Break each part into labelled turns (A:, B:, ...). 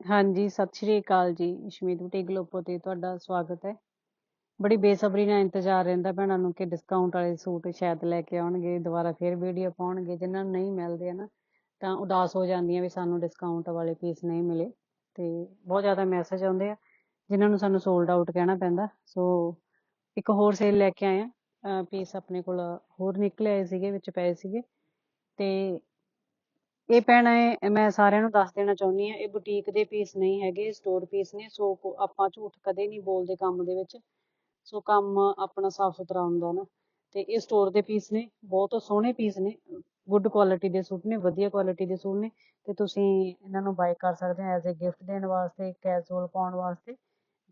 A: ਹਾਂਜੀ, ਸਤਿ ਸ਼੍ਰੀ ਅਕਾਲ ਜੀ। ਇਸ਼ਮੀਤ ਬੁਟੀਕ ਗਲੋਪੋ ਤੇ ਤੁਹਾਡਾ ਸਵਾਗਤ ਹੈ। ਬੜੀ ਬੇਸਬਰੀ ਨਾਲ ਇੰਤਜ਼ਾਰ ਰਹਿੰਦਾ ਭੈਣਾਂ ਨੂੰ ਕਿ ਡਿਸਕਾਊਂਟ ਵਾਲੇ ਸੂਟ ਸ਼ਾਇਦ ਲੈ ਕੇ ਆਉਣਗੇ, ਦੁਬਾਰਾ ਫਿਰ ਵੀਡੀਓ ਪਾਉਣਗੇ। ਜਿਨ੍ਹਾਂ ਨੂੰ ਨਹੀਂ ਮਿਲਦੇ ਹਨ ਤਾਂ ਉਦਾਸ ਹੋ ਜਾਂਦੀਆਂ ਵੀ ਸਾਨੂੰ ਡਿਸਕਾਊਂਟ ਵਾਲੇ ਪੀਸ ਨਹੀਂ ਮਿਲੇ ਤੇ ਬਹੁਤ ਜ਼ਿਆਦਾ ਮੈਸੇਜ ਆਉਂਦੇ ਆ ਜਿਨ੍ਹਾਂ ਨੂੰ ਸਾਨੂੰ ਸੋਲਡ ਆਊਟ ਕਹਿਣਾ ਪੈਂਦਾ। ਸੋ ਇੱਕ ਹੋਰ ਸੇਲ ਲੈ ਕੇ ਆਏ ਆ ਪੀਸ ਆਪਣੇ ਕੋਲ ਹੋਰ ਨਿਕਲੇ ਆਏ ਸੀਗੇ ਵਿੱਚ ਪਏ ਸੀਗੇ ਤੇ ਇਹ ਭੈਣਾਂ ਇਹ ਮੈਂ ਸਾਰਿਆਂ ਨੂੰ ਦੱਸ ਦੇਣਾ ਚਾਹੁੰਦੀ ਹਾਂ, ਇਹ ਬੁਟੀਕ ਦੇ ਪੀਸ ਨਹੀਂ ਹੈਗੇ ਸਟੋਰ ਪੀਸ ਨੇ, ਸੋ ਆਪਾਂ ਝੂਠ ਕਦੇ ਨਹੀਂ ਬੋਲਦੇ ਕੰਮ ਦੇ ਵਿੱਚ। ਸੋ ਕੰਮ ਆਪਣਾ ਸਾਫ਼ ਸੁਥਰਾ ਹੁੰਦਾ ਨਾ। ਤੇ ਇਹ ਸਟੋਰ ਦੇ ਪੀਸ ਨੇ, ਬਹੁਤ ਸੋਹਣੇ ਪੀਸ ਨੇ ਗੁੱਡ ਕੁਆਲਿਟੀ ਦੇ ਸੂਟ ਨੇ, ਵਧੀਆ ਕੁਆਲਿਟੀ ਦੇ ਸੂਟ ਨੇ, ਤੇ ਤੁਸੀਂ ਇਹਨਾਂ ਨੂੰ ਬਾਈ ਕਰ ਸਕਦੇ ਹੋ ਐਜ਼ ਅ ਗਿਫਟ ਦੇਣ ਵਾਸਤੇ ਕੈਜੂਅਲ ਪਾਉਣ ਵਾਸਤੇ,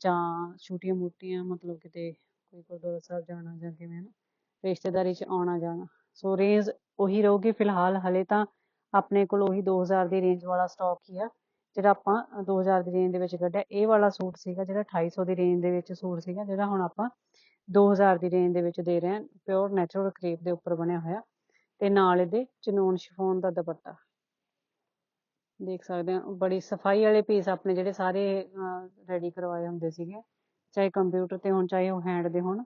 A: ਜਾਂ ਛੋਟੀਆਂ ਮੋਟੀਆਂ, ਮਤਲਬ ਕਿਤੇ ਕੋਈ ਗੁਰਦੁਆਰਾ ਸਾਹਿਬ ਜਾਣਾ ਜਾਂ ਕਿਵੇਂ ਨਾ, ਰਿਸ਼ਤੇਦਾਰੀ 'ਚ ਆਉਣਾ ਜਾਣਾ ਸੋ ਰੇਂਜ ਉਹੀ ਰਹੂਗੀ ਫਿਲਹਾਲ, ਹਲੇ ਤਾਂ ਆਪਣੇ ਕੋਲ ਉਹੀ 2000 ਦੀ ਰੇਂਜ ਵਾਲਾ ਸਟਾਕ ਹੀ ਆ, ਜਿਹੜਾ ਆਪਾਂ 2000 ਦੀ ਰੇਂਜ ਦੇ ਵਿੱਚ ਕੱਢਿਆ, ਇਹ ਵਾਲਾ ਸੂਟ ਸੀਗਾ ਜਿਹੜਾ 2800 ਦੀ ਰੇਂਜ ਦੇ ਵਿੱਚ ਸੂਟ ਸੀਗਾ, ਜਿਹੜਾ ਹੁਣ ਆਪਾਂ 2000 ਦੀ ਰੇਂਜ ਦੇ ਵਿੱਚ ਦੇ ਰਹੇ ਹਾਂ ਪਿਓਰ ਨੈਚੁਰਲ ਕ੍ਰੇਪ ਦੇ ਉੱਪਰ ਬਣਿਆ ਹੋਇਆ ਤੇ ਨਾਲ ਇਹਦੇ ਚਨੂਨ ਸ਼ਿਫੋਨ ਦਾ ਦੁਪੱਟਾ। ਦੇਖ ਸਕਦੇ ਹਾਂ, ਬੜੀ ਸਫ਼ਾਈ ਵਾਲੇ ਪੀਸ ਆਪਣੇ ਜਿਹੜੇ ਸਾਰੇ ਰੈਡੀ ਕਰਵਾਏ ਹੁੰਦੇ ਸੀਗੇ, ਚਾਹੇ ਕੰਪਿਊਟਰ ਤੇ ਹੋਣ, ਚਾਹੇ ਉਹ ਹੈਂਡ ਦੇ ਹੋਣ।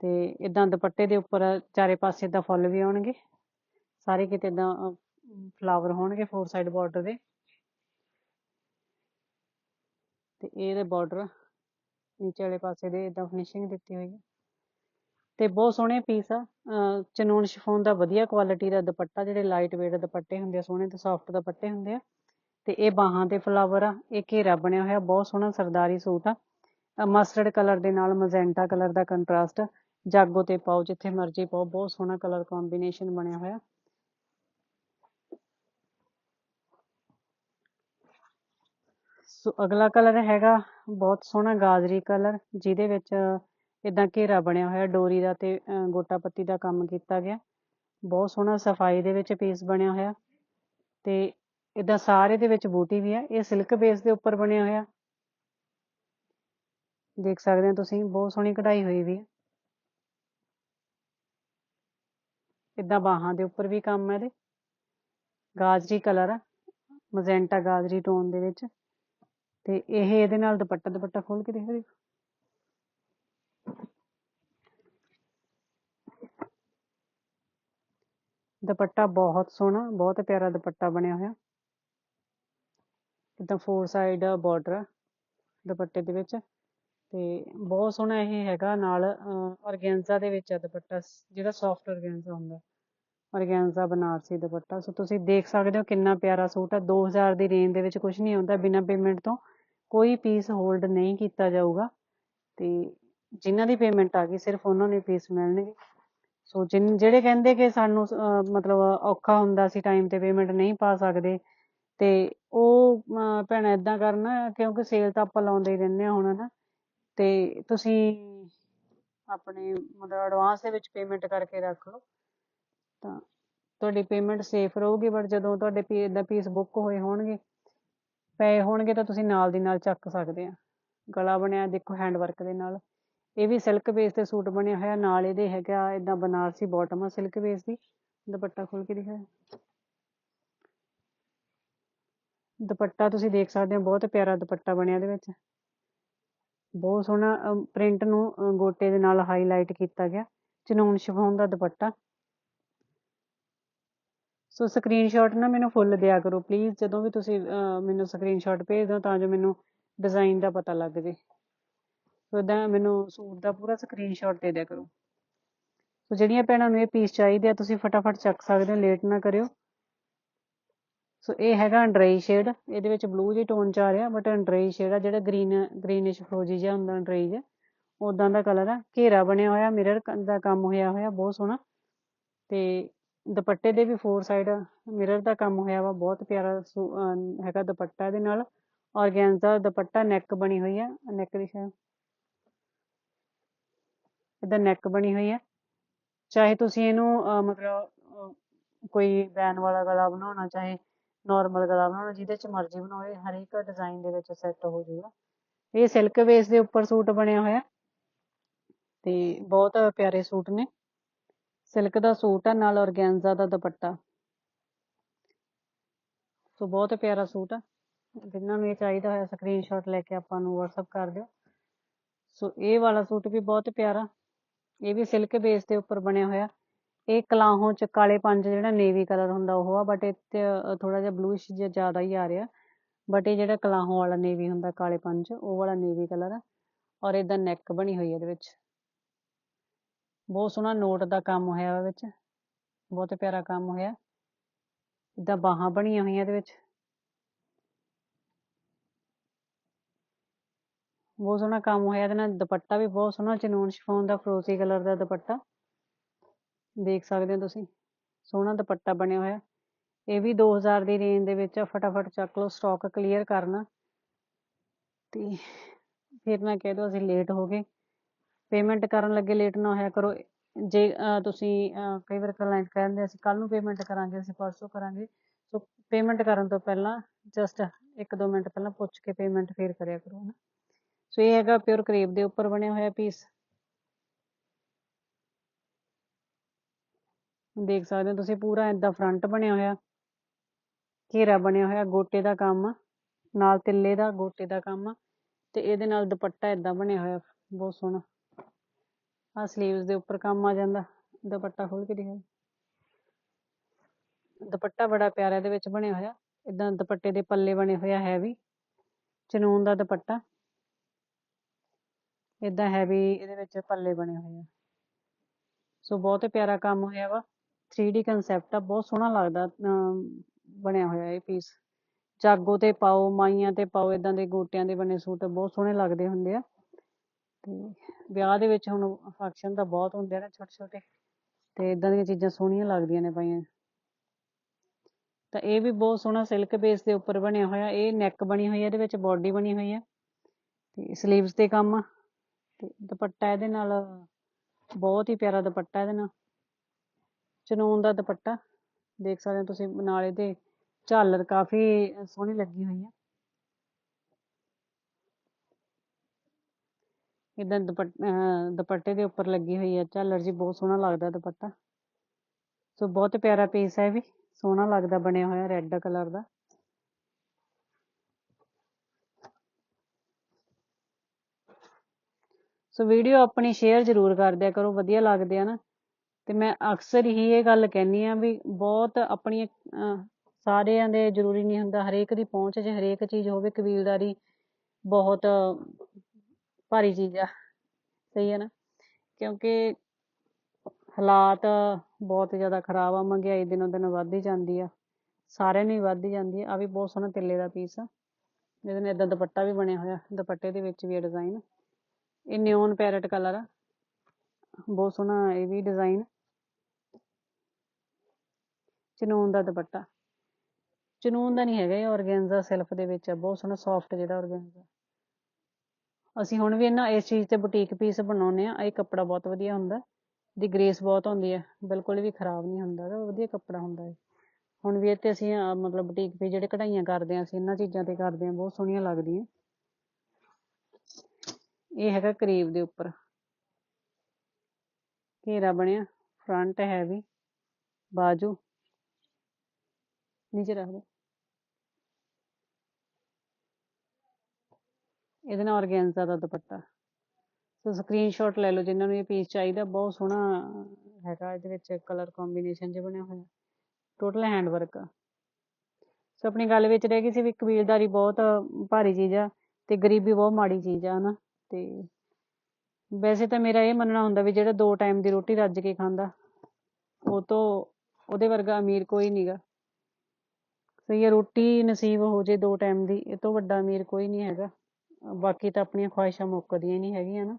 A: ਤੇ ਇਦਾਂ ਦੁਪੱਟੇ ਦੇ ਉੱਪਰ ਚਾਰੇ ਪਾਸੇ ਦਾ ਫੁੱਲ ਵੀ ਆਉਣਗੇ, ਸਾਰੇ ਕਿਤੇ ਇਦਾਂ ਫਲਾਵਰ ਹੋਣਗੇ ਫੋਰ ਸਾਈਡ ਬਾਰਡਰ ਦੇ। ਤੇ ਇਹਦੇ ਬਾਰਡਰ ਨੀਚੇ ਵਾਲੇ ਪਾਸੇ ਦੇ ਇਦਾਂ ਫਿਨਿਸ਼ਿੰਗ ਦਿੱਤੀ ਹੋਈ ਹੈ। ਤੇ ਬਹੁਤ ਸੋਹਣੇ ਪੀਸ ਆ। ਚਨੂਨ ਸ਼ਿਫੋਨ ਦਾ ਵਧੀਆ ਕੁਆਲਿਟੀ ਦਾ ਦੁਪੱਟਾ, ਜਿਹੜੇ ਲਾਈਟ ਵੇਟ ਦੁਪੱਟੇ ਹੁੰਦੇ ਆ, ਸੋਹਣੇ ਤੇ ਸੌਫਟ ਦੁਪੱਟੇ ਹੁੰਦੇ ਆ। ਤੇ ਇਹ ਬਾਹਾਂ ਤੇ ਫਲਾਵਰ ਆ, ਇਹ ਘੇਰਾ ਬਣਿਆ ਹੋਇਆ, ਬਹੁਤ ਸੋਹਣਾ ਸਰਦਾਰੀ ਸੂਟ ਆ। ਮਸਟਰਡ ਕਲਰ ਦੇ ਨਾਲ ਮਜ਼ੈਂਟਾ ਕਲਰ ਦਾ ਕੰਟਰਾਸਟ ਜਾਗੋ ਤੇ ਪਾਓ, ਜਿੱਥੇ ਮਰਜ਼ੀ ਪਾਓ, ਬਹੁਤ ਸੋਹਣਾ ਕਲਰ ਕੰਬੀਨੇਸ਼ਨ ਬਣਿਆ ਹੋਇਆ। ਸੋ ਅਗਲਾ ਕਲਰ ਹੈਗਾ ਬਹੁਤ ਸੋਹਣਾ ਗਾਜਰੀ ਕਲਰ, ਜਿਹਦੇ ਵਿੱਚ ਇਦਾਂ ਘੇਰਾ ਬਣਿਆ ਹੋਇਆ, ਡੋਰੀ ਦਾ ਤੇ ਗੋਟਾ ਪੱਤੀ ਦਾ ਕੰਮ ਕੀਤਾ ਗਿਆ। ਬਹੁਤ ਸੋਹਣਾ ਸਫ਼ਾਈ ਦੇ ਵਿੱਚ ਪੀਸ ਬਣਿਆ ਹੋਇਆ ਤੇ ਇਦਾਂ ਸਾਰੇ ਦੇ ਵਿੱਚ ਬੂਟੀ ਵੀ ਹੈ। ਇਹ ਸਿਲਕ ਬੇਸ ਦੇ ਉੱਪਰ ਬਣਿਆ ਹੋਇਆ। ਦੇਖ ਸਕਦੇ ਹੋ ਤੁਸੀਂ, ਬਹੁਤ ਸੋਹਣੀ ਕਢਾਈ ਹੋਈ ਵੀ ਹੈ। ਇਦਾਂ ਬਾਹਾਂ ਦੇ ਉੱਪਰ ਵੀ ਕੰਮ ਹੈ ਇਹਦੇ। ਗਾਜਰੀ ਕਲਰ ਮਜ਼ੈਂਟਾ ਗਾਜਰੀ ਟੋਨ ਦੇ ਵਿੱਚ। ਤੇ ਇਹ ਇਹਦੇ ਨਾਲ ਦੁਪੱਟਾ ਦੁਪੱਟਾ ਖੋਲ ਕੇ ਦੇਖੋ ਦੁਪੱਟਾ ਬਹੁਤ ਸੋਹਣਾ, ਬਹੁਤ ਪਿਆਰਾ ਦੁਪੱਟਾ ਬਣਿਆ ਹੋਇਆ। ਇਦਾਂ ਫੋਰ ਸਾਈਡ ਬਾਰਡਰ ਦੁਪੱਟੇ ਦੇ ਵਿੱਚ। ਤੇ ਬਹੁਤ ਸੋਹਣਾ ਇਹ ਹੈਗਾ ਨਾਲ ਆਰਗੈਂਜ਼ਾ ਦੇ ਵਿੱਚ ਆ ਦੁਪੱਟਾ, ਜਿਹੜਾ ਸੌਫਟ ਆਰਗੈਂਜ਼ਾ ਹੁੰਦਾ। ਆਰਗੈਂਜ਼ਾ ਬਨਾਰਸੀ ਦੁਪੱਟਾ ਸੋ ਤੁਸੀਂ ਦੇਖ ਸਕਦੇ ਹੋ ਕਿੰਨਾ ਪਿਆਰਾ ਸੂਟ ਹੈ 2000 ਦੀ ਰੇਂਜ ਦੇ ਵਿੱਚ ਕੁਝ ਨਹੀਂ ਆਉਂਦਾ ਬਿਨਾਂ ਪੇਮੈਂਟ ਤੋਂ ਕੋਈ ਪੀਸ ਹੋਲਡ ਨਹੀਂ ਕੀਤਾ ਜਾਊਗਾ। ਤੇ ਜਿਨ੍ਹਾਂ ਦੀ ਪੇਮੈਂਟ ਆ ਗਈ, ਸਿਰਫ ਉਹਨਾਂ ਨੂੰ ਪੀਸ ਮਿਲਣਗੇ। ਸੋ ਜਿਹੜੇ ਕਹਿੰਦੇ ਕਿ ਸਾਨੂੰ ਮਤਲਬ ਔਖਾ ਹੁੰਦਾ ਸੀ ਟਾਈਮ ਤੇ ਪੇਮੈਂਟ ਨਹੀਂ ਪਾ ਸਕਦੇ, ਤੇ ਉਹ ਭੈਣਾ ਇਦਾਂ ਕਰਨਾ, ਕਿਉਂਕਿ ਸੇਲ ਤਾਂ ਆਪਾਂ ਲਾਉਂਦੇ ਹੀ ਰਹਿੰਦੇ ਆ ਹੁਣ, ਹਨਾ। ਤੇ ਤੁਸੀਂ ਆਪਣੇ ਮਤਲਬ ਐਡਵਾਂਸ ਦੇ ਵਿੱਚ ਪੇਮੈਂਟ ਕਰਕੇ ਰੱਖ ਲਓ। ਤਾਂ ਤੁਹਾਡੀ ਪੇਮੈਂਟ ਸੇਫ ਰਹੂਗੀ ਬਟ ਜਦੋਂ ਤੁਹਾਡੇ ਪੀ ਦਾ ਪੀਸ ਬੁੱਕ ਹੋਏ ਹੋਣਗੇ, ਪਏ ਹੋਣਗੇ ਤਾਂ ਤੁਸੀਂ ਨਾਲ ਦੀ ਨਾਲ ਚੱਕ ਸਕਦੇ ਆ। ਗਲਾ ਬਣਿਆ, ਦੇਖੋ ਹੈਂਡ ਵਰਕ ਦੇ ਨਾਲ। ਇਹ ਵੀ ਸਿਲਕ ਬੇਸ ਤੇ ਸੂਟ ਬਣਿਆ ਹੋਇਆ, ਨਾਲ ਇਹਦੇ ਹੈਗਾ ਇਦਾਂ ਬਨਾਰਸੀ ਬਾਟਮ ਆ ਸਿਲਕ ਬੇਸ ਦੀ। ਦੁਪੱਟਾ ਖੋਲ ਕੇ ਦਿਖਾਇਆ ਦੁਪੱਟਾ ਤੁਸੀਂ ਦੇਖ ਸਕਦੇ ਹੋ, ਬਹੁਤ ਪਿਆਰਾ ਦੁਪੱਟਾ ਬਣਿਆ ਇਹਦੇ ਵਿੱਚ। ਬਹੁਤ ਸੋਹਣਾ ਪ੍ਰਿੰਟ ਨੂੰ ਗੋਟੇ ਦੇ ਨਾਲ ਹਾਈਲਾਈਟ ਕੀਤਾ ਗਿਆ। ਚਨੂਨ ਸ਼ਿਫੋਨ ਦਾ ਦੁਪੱਟਾ। ਸੋ ਸਕਰੀਨਸ਼ਾਟ ਨਾ ਮੈਨੂੰ ਫੁੱਲ ਦਿਆ ਕਰੋ ਪਲੀਜ਼ ਜਦੋਂ ਵੀ ਤੁਸੀਂ ਮੈਨੂੰ ਸਕਰੀਨਸ਼ਾਟ ਭੇਜ ਦਿਓ ਤਾਂ ਜੋ ਮੈਨੂੰ ਡਿਜ਼ਾਈਨ ਦਾ ਪਤਾ ਲੱਗ ਜੇ। ਸੋ ਇਦਾਂ ਮੈਨੂੰ ਸੂਟ ਦਾ ਪੂਰਾ ਸਕਰੀਨਸ਼ਾਟ ਦੇ ਦਿਆ ਕਰੋ। ਸੋ ਜਿਹੜੀਆਂ ਭੈਣਾਂ ਨੂੰ ਇਹ ਪੀਸ ਚਾਹੀਦੇ ਆ, ਤੁਸੀਂ ਫਟਾਫਟ ਚੱਕ ਸਕਦੇ ਹੋ ਲੇਟ ਨਾ ਕਰਿਓ। ਸੋ ਇਹ ਹੈਗਾ ਅੰਡਰਈ ਸ਼ੇਡ ਇਹਦੇ ਵਿੱਚ ਬਲੂ ਜੀ ਟੋਨ ਚ ਆ ਰਿਹਾ ਬਟ ਅੰਡਰਈ ਸ਼ੇਡ ਆ, ਜਿਹੜਾ ਗ੍ਰੀਨ ਗ੍ਰੀਨਿਸ਼ ਫਰੋਜੀ ਜਿਹਾ ਹੁੰਦਾ ਅੰਡਰਈ ਜਿਹਾ। ਉਦਾਂ ਦਾ ਕਲਰ ਆ। ਘੇਰਾ ਬਣਿਆ ਹੋਇਆ ਮਿਰਰ ਦਾ ਕੰਮ ਹੋਇਆ ਹੋਇਆ, ਬਹੁਤ ਸੋਹਣਾ। ਤੇ ਦੁਪੱਟੇ ਦੇ ਵੀ ਫੋਰ ਸਾਈਡ ਮਿਰਰ ਦਾ ਕੰਮ ਹੋਇਆ ਵਾ, ਬਹੁਤ ਪਿਆਰਾ ਹੈਗਾ ਦੁਪੱਟਾ ਇਹਦੇ ਨਾਲ। ਔਰਗੈਂਜ਼ਾ ਦੁਪੱਟਾ ਨੈਕ ਬਣੀ ਹੋਈ ਆ ਨੈਕ ਦੀ ਸ਼ਾਇਦ। ਇਹਦਾ ਨੈਕ ਬਣੀ ਹੋਈ ਆ। ਚਾਹੇ ਤੁਸੀਂ ਇਹਨੂੰ ਮਤਲਬ ਕੋਈ ਬੈਨ ਵਾਲਾ ਗਲਾ ਬਣਾਉਣਾ, ਚਾਹੇ ਨਾਰਮਲ ਗਲਾ ਬਣਾਉਣਾ, ਜਿਹਦੇ ਚ ਮਰਜ਼ੀ ਬਣਾਓ ਹਰ ਇੱਕ ਡਿਜ਼ਾਈਨ ਦੇ ਵਿੱਚ ਸੈੱਟ ਹੋ ਜਾਊਗਾ ਇਹ ਸਿਲਕ ਬੇਸ ਦੇ ਉੱਪਰ ਸੂਟ ਬਣਿਆ ਹੋਇਆ। ਤੇ ਬਹੁਤ ਪਿਆਰੇ ਸੂਟ ਨੇ। ਸਿਲਕ ਦਾ ਸੂਟ ਆ, ਨਾਲ ਔਰਗੈਂਜ਼ਾ ਦਾ ਦੁਪੱਟਾ। ਸੋ ਬਹੁਤ ਪਿਆਰਾ ਸੂਟ ਆ। ਜਿਨ੍ਹਾਂ ਨੂੰ ਇਹ ਚਾਹੀਦਾ ਹੋਇਆ ਸਕਰੀਨਸ਼ਾਟ ਲੈ ਕੇ ਆਪਾਂ ਨੂੰ WhatsApp ਕਰ ਦਿਓ। ਸੋ ਇਹ ਵਾਲਾ ਸੂਟ ਵੀ ਬਹੁਤ ਪਿਆਰਾ। ਇਹ ਵੀ ਸਿਲਕ ਬੇਸ ਦੇ ਉੱਪਰ ਬਣਿਆ ਹੋਇਆ। ਇਹ ਕਲਾਹੋਂ ਚ ਕਾਲੇ ਪੰਜ ਜਿਹੜਾ ਨੇਵੀ ਕਲਰ ਹੁੰਦਾ, ਉਹ ਆ ਬਟ ਇਹ ਤੇ ਥੋੜਾ ਜਿਹਾ ਬਲੂਇਸ਼ ਜਿਹਾ ਜ਼ਿਆਦਾ ਹੀ ਆ ਰਿਹਾ। ਬਟ ਇਹ ਜਿਹੜਾ ਕਲਾਹੋਂ ਵਾਲਾ ਨੇਵੀ ਹੁੰਦਾ, ਕਾਲੇ ਪੰਜ, ਉਹ ਵਾਲਾ ਨੇਵੀ ਕਲਰ ਆ। ਔਰ ਇਹਦਾ ਨੈਕ ਬਣੀ ਹੋਈ ਹੈ ਇਹਦੇ ਵਿੱਚ। ਬਹੁਤ ਸੋਹਣਾ ਨੋਟ ਦਾ ਕੰਮ ਹੋਇਆ ਵਾ ਵਿੱਚ, ਬਹੁਤ ਪਿਆਰਾ ਕੰਮ ਹੋਇਆ। ਇਦਾਂ ਬਾਹਾਂ ਬਣੀਆਂ ਹੋਈਆਂ ਇਹਦੇ ਵਿੱਚ। ਬਹੁਤ ਸੋਹਣਾ ਕੰਮ ਹੋਇਆ ਇਹਦੇ ਨਾਲ, ਦੁਪੱਟਾ ਵੀ ਬਹੁਤ ਸੋਹਣਾ ਚਨੂਨ ਸ਼ਿਫੋਨ ਦਾ ਫਰੋਜ਼ੀ ਕਲਰ ਦਾ ਦੁਪੱਟਾ। ਦੇਖ ਸਕਦੇ ਹੋ ਤੁਸੀਂ, ਸੋਹਣਾ ਦੁਪੱਟਾ ਬਣਿਆ ਹੋਇਆ। ਇਹ ਵੀ 2000 ਦੀ ਰੇਂਜ ਦੇ ਵਿੱਚ ਫਟਾਫਟ ਚੱਕ ਲਓ ਸਟਾਕ ਕਲੀਅਰ ਕਰਨਾ। ਤੇ ਫਿਰ ਨਾ ਕਹਿ ਦੋ ਅਸੀਂ ਲੇਟ ਹੋ ਗਏ। ਪੇਮੈਂਟ ਕਰਨ ਲੱਗੇ ਲੇਟ ਨਾ ਹੋਇਆ ਕਰੋ। ਜੇ ਤੁਸੀਂ ਕਈ ਵਾਰ ਕਲਾਇੰਟ ਕਹਿੰਦੇ ਅਸੀਂ ਕੱਲ ਨੂੰ ਪੇਮੈਂਟ ਕਰਾਂਗੇ, ਅਸੀਂ ਪਰਸੋਂ ਕਰਾਂਗੇ। ਸੋ ਪੇਮੈਂਟ ਕਰਨ ਤੋਂ ਪਹਿਲਾਂ ਜਸਟ ਇੱਕ ਦੋ ਮਿੰਟ ਪਹਿਲਾਂ ਪੁੱਛ ਕੇ ਪੇਮੈਂਟ ਫੇਰ ਕਰਿਆ ਕਰੋ ਨਾ ਸੋ, ਇਹ ਹੈਗਾ ਪਿਓਰ ਕਰੇਪ ਦੇ ਉੱਪਰ ਬਣਿਆ ਹੋਇਆ ਪੀਸ ਦੇਖ ਸਕਦੇ ਹੋ ਤੁਸੀਂ, ਪੂਰਾ ਏਦਾਂ ਫਰੰਟ ਬਣਿਆ ਹੋਇਆ। ਘੇਰਾ ਬਣਿਆ ਹੋਇਆ, ਗੋਟੇ ਦਾ ਕੰਮ, ਨਾਲ ਤਿੱਲੇ ਦਾ, ਗੋਟੇ ਦਾ ਕੰਮ। ਤੇ ਇਹਦੇ ਨਾਲ ਦੁਪੱਟਾ ਏਦਾਂ ਬਣਿਆ ਹੋਇਆ, ਬਹੁਤ ਸੋਹਣਾ। ਆ ਸਲੀਵਸ ਦੇ ਉੱਪਰ ਕੰਮ ਆ ਜਾਂਦਾ ਦੁਪੱਟਾ ਖੋਲ ਕੇ ਦਿਖਾਓ। ਦੁਪੱਟਾ ਬੜਾ ਪਿਆਰਾ ਇਹਦੇ ਵਿੱਚ ਬਣਿਆ ਹੋਇਆ ਇਦਾਂ ਦੁਪੱਟੇ ਦੇ ਪੱਲੇ ਬਣੇ ਹੋਇਆ ਹੈਵੀ ਚਨੂਨ ਦਾ ਦੁਪੱਟਾ। ਇਦਾਂ ਹੈਵੀ ਇਹਦੇ ਵਿੱਚ ਪੱਲੇ ਬਣੇ ਹੋਏ ਆ। ਸੋ ਬਹੁਤ ਪਿਆਰਾ ਕੰਮ ਹੋਇਆ ਵਾ 3D ਕਨਸੈਪਟ ਆ ਬਹੁਤ ਸੋਹਣਾ ਲੱਗਦਾ ਅਮ, ਬਣਿਆ ਹੋਇਆ ਇਹ ਪੀਸ ਜਾਗੋ ਤੇ ਪਾਓ ਮਾਈਆਂ ਤੇ ਪਾਓ ਇਦਾਂ ਦੇ ਗੋਟਿਆਂ ਦੇ ਬਣੇ ਸੂਟ ਬਹੁਤ ਸੋਹਣੇ ਲੱਗਦੇ ਹੁੰਦੇ ਆ। ਤੇ ਵਿਆਹ ਦੇ ਵਿੱਚ ਹੁਣ ਫੰਕਸ਼ਨ ਤਾਂ ਬਹੁਤ ਹੁੰਦੇ ਆ ਨਾ ਛੋਟੇ ਛੋਟੇ, ਤੇ ਇਦਾਂ ਦੀਆਂ ਚੀਜ਼ਾਂ ਸੋਹਣੀਆਂ ਲੱਗਦੀਆਂ ਨੇ ਪਾਈਆਂ ਤਾਂ ਇਹ ਵੀ ਬਹੁਤ ਸੋਹਣਾ ਸਿਲਕ ਬੇਸ ਦੇ ਉੱਪਰ ਬਣਿਆ ਹੋਇਆ, ਇਹ ਨੈਕ ਬਣੀ ਹੋਈ ਹੈ ਇਹਦੇ ਵਿੱਚ ਬਾਡੀ ਬਣੀ ਹੋਈ ਹੈ ਤੇ ਸਲੀਵਸ ਤੇ ਕੰਮ ਆ, ਤੇ ਦੁਪੱਟਾ ਇਹਦੇ ਨਾਲ ਬਹੁਤ ਹੀ ਪਿਆਰਾ ਦੁਪੱਟਾ ਇਹਦੇ ਨਾਲ। ਚਨੂਨ ਦਾ ਦੁਪੱਟਾ, ਦੇਖ ਸਕਦੇ ਹੋ ਤੁਸੀਂ, ਨਾਲ ਇਹਦੇ ਝਾਲਰ ਕਾਫੀ ਸੋਹਣੀ ਲੱਗੀ ਹੋਈ ਹੈ ਇਦਾਂ ਦੁਪੱਟੇ ਦੇ ਉੱਪਰ ਲੱਗੀ ਹੋਈ ਹੈ ਝਾਲਰ ਜੀ ਬਹੁਤ ਸੋਹਣਾ ਲੱਗਦਾ ਦੁਪੱਟਾ। ਸੋ ਬਹੁਤ ਪਿਆਰਾ ਪੀਸ ਹੈ ਵੀ, ਸੋਹਣਾ ਲੱਗਦਾ ਬਣਿਆ ਹੋਇਆ ਰੈੱਡ ਕਲਰ ਦਾ। ਸੋ ਵੀਡੀਓ ਆਪਣੀ ਸ਼ੇਅਰ ਜ਼ਰੂਰ ਕਰ ਦਿਆ ਕਰੋ, ਵਧੀਆ ਲੱਗਦੇ ਆ ਨਾ। ਤੇ ਮੈਂ ਅਕਸਰ ਹੀ ਇਹ ਗੱਲ ਕਹਿੰਨੀ ਆ ਵੀ ਬਹੁਤ ਆਪਣੀਆਂ ਸਾਰਿਆਂ ਦੇ ਜ਼ਰੂਰੀ ਨਹੀਂ ਹੁੰਦਾ, ਹਰੇਕ ਦੀ ਪਹੁੰਚ 'ਚ ਹਰੇਕ ਚੀਜ਼ ਹੋਵੇ, ਕਬੀਲਦਾਰੀ ਬਹੁਤ ਭਾਰੀ ਚੀਜ਼ ਆ। ਸਹੀ ਹੈ ਨਾ? ਕਿਉਂਕਿ ਹਾਲਾਤ ਬਹੁਤ ਜ਼ਿਆਦਾ ਖਰਾਬ ਆ, ਮਹਿੰਗਾਈ ਦਿਨੋਂ ਦਿਨ ਵੱਧਦੀ ਜਾਂਦੀ ਆ। ਸਾਰਿਆਂ ਨੂੰ ਹੀ ਵੱਧਦੀ ਜਾਂਦੀ ਆ। ਆ ਵੀ ਬਹੁਤ ਸੋਹਣਾ ਤਿੱਲੇ ਦਾ ਪੀਸ ਆ। ਜਿਹਦੇ ਨਾਲ ਏਦਾਂ ਦੁਪੱਟਾ ਵੀ ਬਣਿਆ ਹੋਇਆ, ਦੁਪੱਟੇ ਦੇ ਵਿੱਚ ਵੀ ਡਿਜ਼ਾਈਨ ਇਹ ਨਿਓਨ ਪੈਰਟ ਕਲਰ ਆ। ਬਹੁਤ ਸੋਹਣਾ ਇਹ ਵੀ ਡਿਜ਼ਾਈਨ ਚਨੂਨ ਦਾ ਦੁਪੱਟਾ। ਚਨੂਨ ਦਾ ਨਹੀਂ ਹੈਗਾ ਇਹ ਔਰਗੈਂਜ਼ਾ ਸਿਲਫ ਦੇ ਵਿੱਚ ਆ। ਬਹੁਤ ਸੋਹਣਾ ਸੌਫਟ ਜਿਹੜਾ ਔਰਗੈਂਜ਼ਾ ਅਸੀਂ ਹੁਣ ਵੀ ਇਹਨਾਂ ਇਸ ਚੀਜ਼ ਤੇ ਬੁਟੀਕ ਪੀਸ ਬਣਾਉਂਦੇ ਆ ਇਹ ਕੱਪੜਾ ਬਹੁਤ ਵਧੀਆ ਹੁੰਦਾ ਦੀ ਗ੍ਰੇਸ ਬਹੁਤ ਹੁੰਦੀ ਹੈ, ਬਿਲਕੁਲ ਵੀ ਖਰਾਬ ਨਹੀਂ ਹੁੰਦਾ ਗਾ ਵਧੀਆ ਕੱਪੜਾ ਹੁੰਦਾ ਹੈ ਹੁਣ ਵੀ ਇਹ ਤੇ ਅਸੀਂ ਮਤਲਬ ਬੁਟੀਕ ਤੇ ਜਿਹੜੇ ਕਢਾਈਆਂ ਕਰਦੇ ਆ ਅਸੀਂ ਇਹਨਾਂ ਚੀਜ਼ਾਂ ਤੇ ਕਰਦੇ ਆ ਬਹੁਤ ਸੋਹਣੀਆਂ ਲੱਗਦੀਆਂ। ਇਹ ਹੈਗਾ ਕਰੀਬ ਦੇ ਉੱਪਰ। ਘੇਰਾ ਬਣਿਆ ਫਰੰਟ ਹੈ ਵੀ ਬਾਜੂ, ਨੀਚੇ ਰੱਖ ਦੋ। ਇਹਦੇ ਨਾਲ ਔਰਗੈਂਜ਼ਾ ਦਾ ਦੁਪੱਟਾ। ਸੋ ਸਕਰੀਨਸ਼ਾਟ ਲੈ ਲਓ, ਜਿਨ੍ਹਾਂ ਨੂੰ ਇਹ ਪੀਸ ਚਾਹੀਦਾ, ਬਹੁਤ ਸੋਹਣਾ ਹੈਗਾ, ਇਹਦੇ ਵਿੱਚ ਕਲਰ ਕੰਬੀਨੇਸ਼ਨ ਜਿਹਾ ਬਣਿਆ ਹੋਇਆ। ਟੋਟਲ ਹੈਂਡ ਵਰਕ ਆ ਸੋ ਆਪਣੀ ਗੱਲ ਵਿੱਚ ਰਹਿ ਗਈ ਸੀ ਵੀ ਕਬੀਲਦਾਰੀ ਬਹੁਤ ਭਾਰੀ ਚੀਜ਼ ਆ ਤੇ ਗਰੀਬੀ ਬਹੁਤ ਮਾੜੀ ਚੀਜ਼ ਆ, ਹਨਾ? ਤੇ ਵੈਸੇ ਤਾਂ ਮੇਰਾ ਇਹ ਮੰਨਣਾ ਹੁੰਦਾ ਵੀ ਜਿਹੜਾ ਦੋ ਟਾਈਮ ਦੀ ਰੋਟੀ ਰੱਜ ਕੇ ਖਾਂਦਾ, ਉਹ ਤੋਂ ਉਹਦੇ ਵਰਗਾ ਅਮੀਰ ਕੋਈ ਨਹੀਂਗਾ ਸਹੀ ਹੈ ਰੋਟੀ ਨਸੀਬ ਹੋ ਜੇ ਦੋ ਟਾਈਮ ਦੀ, ਇਹ ਤੋਂ ਵੱਡਾ ਅਮੀਰ ਕੋਈ ਨਹੀਂ ਹੈਗਾ। ਬਾਕੀ ਤਾਂ ਆਪਣੀਆਂ ਖੁਆਇਸ਼ਾਂ ਮੁੱਕਦੀਆਂ ਨਹੀਂ ਹੈਗੀਆਂ ਨਾ।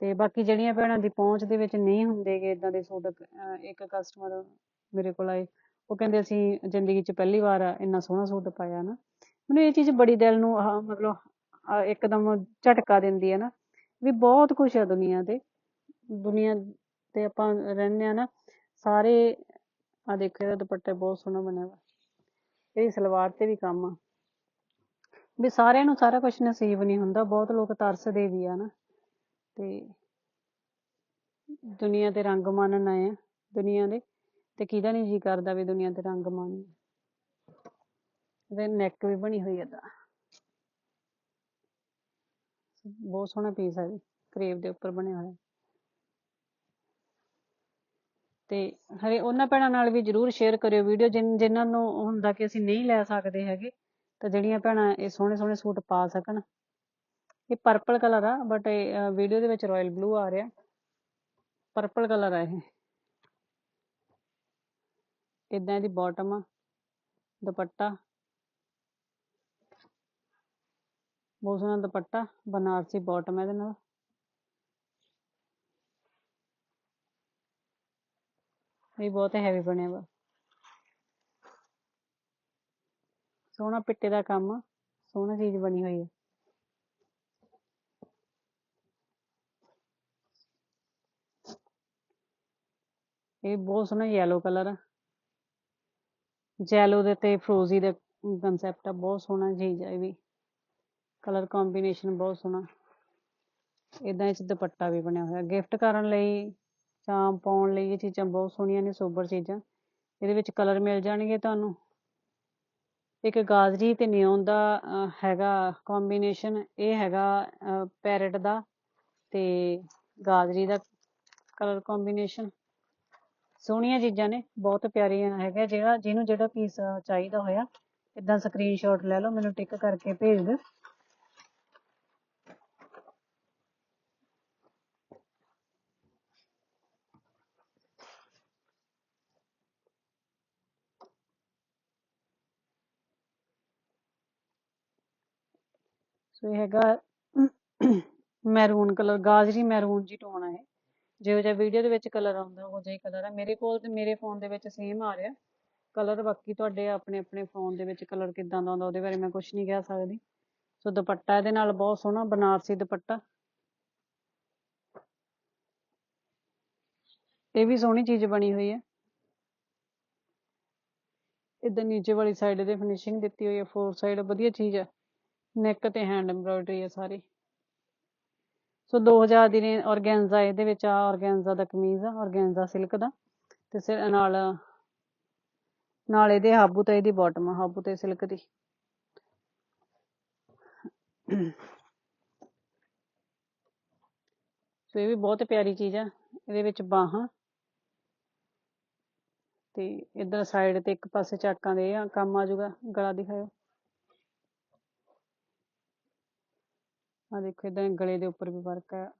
A: ਤੇ ਬਾਕੀ ਜਿਹੜੀਆਂ ਭੈਣਾਂ ਦੀ ਪਹੁੰਚ ਦੇ ਵਿੱਚ ਨਹੀਂ ਹੁੰਦੇਗੇ ਇਦਾਂ ਦੇ ਸੂਟ ਇੱਕ ਕਸਟਮਰ ਮੇਰੇ ਕੋਲ ਆਏ, ਉਹ ਕਹਿੰਦੇ ਅਸੀਂ ਜ਼ਿੰਦਗੀ 'ਚ ਪਹਿਲੀ ਵਾਰ ਇੰਨਾ ਸੋਹਣਾ ਸੂਟ ਪਾਇਆ ਨਾ। ਮੈਨੂੰ ਇਹ ਚੀਜ਼ ਬੜੀ ਦਿਲ ਨੂੰ ਮਤਲਬ ਇੱਕਦਮ ਝਟਕਾ ਦਿੰਦੀ ਹੈ ਨਾ, ਵੀ ਬਹੁਤ ਕੁਛ ਹੈ ਦੁਨੀਆ ਤੇ। ਦੁਨੀਆ ਤੇ ਆਪਾਂ ਰਹਿੰਦੇ ਆ ਨਾ, ਸਾਰੇ ਆ ਦੇਖੋ ਇਹਦਾ ਦੁਪੱਟਾ ਬਹੁਤ ਸੋਹਣਾ ਬਣਿਆ ਵਾ। ਇਹ ਸਲਵਾਰ ਤੇ ਵੀ ਕੰਮ ਆ। ਵੀ ਸਾਰਿਆਂ ਨੂੰ ਸਾਰਾ ਕੁਝ ਨਸੀਬ ਨਹੀਂ ਹੁੰਦਾ, ਬਹੁਤ ਲੋਕ ਤਰਸਦੇ ਵੀ ਆ ਨਾ। ਤੇ ਦੁਨੀਆ ਤੇ ਰੰਗ ਮਾਣਨ ਆਏ ਆ, ਦੁਨੀਆ ਦੇ। ਤੇ ਕਿਹਦਾ ਨਹੀਂ ਜੀ ਕਰਦਾ ਵੀ ਦੁਨੀਆ ਤੇ ਰੰਗ ਮਾਣੀਏ ਇਹਦੇ ਨੈਕ ਵੀ ਬਣੀ ਹੋਈ ਏਦਾਂ ਬਹੁਤ ਸੋਹਣਾ ਪੀਸ ਹੈ ਜੀ ਕਰੇਵ ਦੇ ਉੱਪਰ ਬਣਿਆ ਹੋਇਆ। ਤੇ ਹਰੇ ਉਹਨਾਂ ਭੈਣਾਂ ਨਾਲ ਵੀ ਜਰੂਰ ਸ਼ੇਅਰ ਕਰਿਓ ਵੀਡੀਓ ਜਿਨ੍ਹਾਂ ਨੂੰ ਹੁੰਦਾ ਕਿ ਅਸੀਂ ਨਹੀਂ ਲੈ ਸਕਦੇ ਹੈਗੇ। ਤਾਂ ਜਿਹੜੀਆਂ ਭੈਣਾਂ ਇਹ ਸੋਹਣੇ ਸੋਹਣੇ ਸੂਟ ਪਾ ਸਕਣ। ਇਹ ਪਰਪਲ ਕਲਰ ਆ ਬਟ ਵੀਡੀਓ ਦੇ ਵਿੱਚ ਰਾਇਲ ਬਲੂ ਆ ਰਿਹਾ। ਪਰਪਲ ਕਲਰ ਆ ਇਹ। ਇਦਾਂ ਇਹਦੀ ਬਾਟਮ ਆ, ਦੁਪੱਟਾ। ਬਹੁਤ ਸੋਹਣਾ ਦੁਪੱਟਾ, ਬਨਾਰਸੀ ਬਾਟਮ ਇਹਦੇ ਨਾਲ। ਇਹ ਬਹੁਤ ਹੈਵੀ ਬਣਿਆ ਵਾ। ਸੋਹਣਾ ਪਿੱਟੇ ਦਾ ਕੰਮ ਆ ਸੋਹਣੀ ਚੀਜ਼ ਬਣੀ ਹੋਈ ਹੈ। ਇਹ ਬਹੁਤ ਸੋਹਣਾ ਯੈਲੋ ਕਲਰ ਆ। ਜੈਲੋ ਦੇ ਤੇ ਫਰੋਜ਼ੀ ਦਾ ਕਨਸੈਪਟ ਆ, ਬਹੁਤ ਸੋਹਣਾ ਚੀਜ਼ ਆ ਇਹ ਵੀ। ਕਲਰ ਕੰਬੀਨੇਸ਼ਨ ਬਹੁਤ ਸੋਹਣਾ। ਇਦਾਂ ਇਸ ਦੁਪੱਟਾ ਵੀ ਬਣਿਆ ਹੋਇਆ। ਗਿਫਟ ਕਰਨ ਲਈ ਜਾਂ ਪਾਉਣ ਲਈ ਇਹ ਚੀਜ਼ਾਂ ਬਹੁਤ ਸੋਹਣੀਆਂ ਨੇ, ਸੋਬਰ ਚੀਜ਼ਾਂ। ਇਹਦੇ ਵਿੱਚ ਕਲਰ ਮਿਲ ਜਾਣਗੇ ਤੁਹਾਨੂੰ। ਇੱਕ ਗਾਜਰੀ ਤੇ ਨਿਓਨ ਦਾ ਹੈਗਾ ਕੰਬੀਨੇਸ਼ਨ ਇਹ ਹੈਗਾ ਪੈਰਟ ਦਾ ਤੇ ਗਾਜਰੀ ਦਾ ਕਲਰ ਕੰਬੀਨੇਸ਼ਨ ਸੋਹਣੀਆਂ ਚੀਜ਼ਾਂ ਨੇ, ਬਹੁਤ ਪਿਆਰੀਆਂ ਹੈਗਾ ਜਿਹੜਾ, ਜਿਹਨੂੰ ਜਿਹੜਾ ਪੀਸ ਚਾਹੀਦਾ ਹੋਇਆ ਇਦਾਂ ਸਕਰੀਨਸ਼ਾਟ ਲੈ ਲਓ, ਮੈਨੂੰ ਟਿਕ ਕਰਕੇ ਭੇਜ ਦਿਓ। ਸੋ ਹੈਗਾ, ਮੈਰੂਨ ਕਲਰ, ਗਾਜਰੀ ਮੈਰੂਨ ਜੀ ਟੋਨ ਹੈ ਜਿਹੋ ਜਿਹਾ ਵੀਡੀਓ ਦੇ ਵਿੱਚ ਕਲਰ ਆਉਂਦਾ, ਉਹ ਜਿਹਾ ਹੀ ਕਲਰ ਹੈ ਮੇਰੇ ਕੋਲ ਤੇ ਮੇਰੇ ਫੋਨ ਦੇ ਵਿੱਚ ਸੇਮ ਆ ਰਿਹਾ। ਕਲਰ ਬਾਕੀ ਤੁਹਾਡੇ ਆਪਣੇ ਆਪਣੇ ਫੋਨ ਦੇ ਵਿੱਚ ਕਲਰ ਕਿੱਦਾਂ ਦਾ ਆਉਂਦਾ, ਉਹਦੇ ਬਾਰੇ ਮੈਂ ਕੁਝ ਨਹੀਂ ਕਹਿ ਸਕਦੀ। ਸੋ ਦੁਪੱਟਾ ਇਹਦੇ ਨਾਲ ਬਹੁਤ ਸੋਹਣਾ, ਬਨਾਰਸੀ ਦੁਪੱਟਾ। ਇਹ ਵੀ ਸੋਹਣੀ ਚੀਜ਼ ਬਣੀ ਹੋਈ ਹੈ। ਇਦਾਂ ਨੀਚੇ ਵਾਲੀ ਸਾਈਡ ਦੇ ਫਿਨਿਸ਼ਿੰਗ ਦਿੱਤੀ ਹੋਈ ਹੈ ਫੋਰ ਸਾਈਡ ਵਧੀਆ ਚੀਜ਼ ਹੈ ਨੈਕ ਤੇ ਹੈਂਡ ਐਮਬ੍ਰੋਇਡਰੀ ਹੈ ਸਾਰੀ। ਸੋ 2000 ਦੀ ਰੇਂਜ ਔਰਗੈਂਜ਼ਾ ਇਹਦੇ ਵਿੱਚ ਆ ਔਰਗੈਂਜ਼ਾ ਦਾ ਕਮੀਜ਼ ਆ ਔਰਗੈਂਜ਼ਾ ਸਿਲਕ ਦਾ। ਤੇ ਸਿਰ ਨਾਲ ਨਾਲ ਇਹਦੇ ਹਾਬੂ ਤੇ ਇਹਦੀ ਬਾਟਮ ਹਾਬੂ ਤੇ ਸਿਲਕ ਦੀ। ਸੋ ਇਹ ਵੀ ਬਹੁਤ ਪਿਆਰੀ ਚੀਜ਼ ਆ। ਇਹਦੇ ਵਿੱਚ ਬਾਹਾਂ। ਤੇ ਇਧਰ ਸਾਈਡ ਤੇ ਇੱਕ ਪਾਸੇ ਚਾਕਾਂ ਦੇ ਆ, ਕੰਮ ਆ ਜਾਊਗਾ ਗਲਾ ਦਿਖਾਓ ਆ ਦੇਖੋ ਇਦਾਂ ਗਲੇ ਦੇ ਉੱਪਰ ਵੀ ਵਰਕ ਹੈ।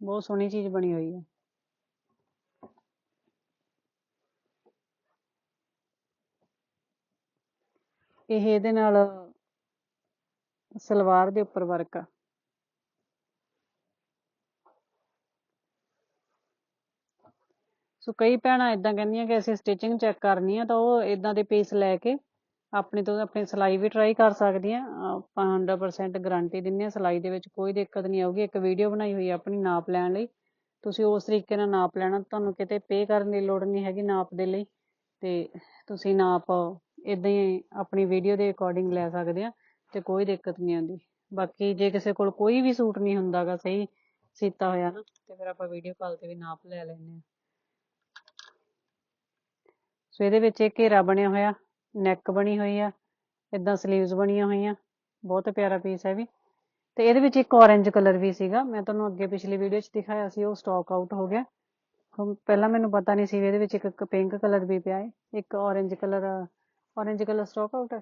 A: ਬਹੁਤ ਸੋਹਣੀ ਚੀਜ਼ ਬਣੀ ਹੋਈ ਹੈ। ਇਹ ਇਹਦੇ ਨਾਲ ਸਲਵਾਰ ਦੇ ਉੱਪਰ ਵਰਕ ਆ। ਸੋ ਕਈ ਭੈਣਾਂ ਇਦਾਂ ਕਹਿੰਦੀਆਂ ਕਿ ਅਸੀਂ ਸਟਿਚਿੰਗ ਚੈੱਕ ਕਰਨੀ ਆ ਤਾਂ ਉਹ ਇਦਾਂ ਦੇ ਪੀਸ ਲੈ ਕੇ ਆਪਣੇ ਤੋਂ ਆਪਣੀ ਸਿਲਾਈ ਵੀ ਟਰਾਈ ਕਰ ਸਕਦੀਆਂ ਆਪਾਂ 100% ਗਾਰੰਟੀ ਦਿੰਨੇ ਆ ਸਿਲਾਈ ਦੇ ਵਿੱਚ ਕੋਈ ਦਿੱਕਤ ਨਹੀਂ ਆਊਗੀ। ਇੱਕ ਵੀਡੀਓ ਬਣਾਈ ਹੋਈ ਆ ਆਪਣੀ ਨਾਪ ਲੈਣ ਲਈ। ਤੁਸੀਂ ਉਸ ਤਰੀਕੇ ਨਾਲ ਨਾਪ ਲੈਣਾ। ਤੁਹਾਨੂੰ ਕਿਤੇ ਪੇ ਕਰਨ ਦੀ ਲੋੜ ਨਹੀਂ ਹੈਗੀ ਨਾਪ ਦੇ ਲਈ। ਤੇ ਤੁਸੀਂ ਨਾਪ ਇਦਾਂ ਹੀ ਆਪਣੀ ਵੀਡੀਓ ਦੇ ਅਕੋਰਡਿੰਗ ਲੈ ਸਕਦੇ ਆ ਤੇ ਕੋਈ ਦਿੱਕਤ ਨਹੀਂ ਆਉਂਦੀ। ਬਾਕੀ ਜੇ ਕਿਸੇ ਕੋਲ ਕੋਈ ਵੀ ਸੂਟ ਨਹੀਂ ਹੁੰਦਾਗਾ, ਸਹੀ ਸੀਤਾ ਹੋਇਆ ਨਾ, ਤੇ ਫਿਰ ਆਪਾਂ ਵੀਡੀਓ ਕਾਲ ਤੇ ਵੀ ਨਾਪ ਲੈ ਲੈਂਦੇ ਆ ਸੋ ਇਹਦੇ ਵਿੱਚ ਇਹ ਘੇਰਾ ਬਣਿਆ ਹੋਇਆ। ਨੈਕ ਬਣੀ ਹੋਈ ਆ ਇਦਾਂ ਸਲੀਵਸ ਬਣੀਆਂ ਹੋਈਆਂ, ਬਹੁਤ ਪਿਆਰਾ ਪੀਸ ਹੈ ਵੀ। ਤੇ ਇਹਦੇ ਵਿੱਚ ਇੱਕ orange ਕਲਰ ਵੀ ਸੀਗਾ, ਮੈਂ ਤੁਹਾਨੂੰ ਅੱਗੇ ਪਿਛਲੀ ਵੀਡੀਓ 'ਚ ਦਿਖਾਇਆ ਸੀ, ਉਹ ਸਟਾਕ ਆਊਟ ਹੋ ਗਿਆ। ਪਹਿਲਾਂ ਮੈਨੂੰ ਪਤਾ ਨਹੀਂ ਸੀ ਇਹਦੇ ਵਿੱਚ ਇੱਕ ਪਿੰਕ ਕਲਰ ਵੀ ਪਿਆ ਹੈ, ਇੱਕ orange colour orange colour stock out ਹੈ।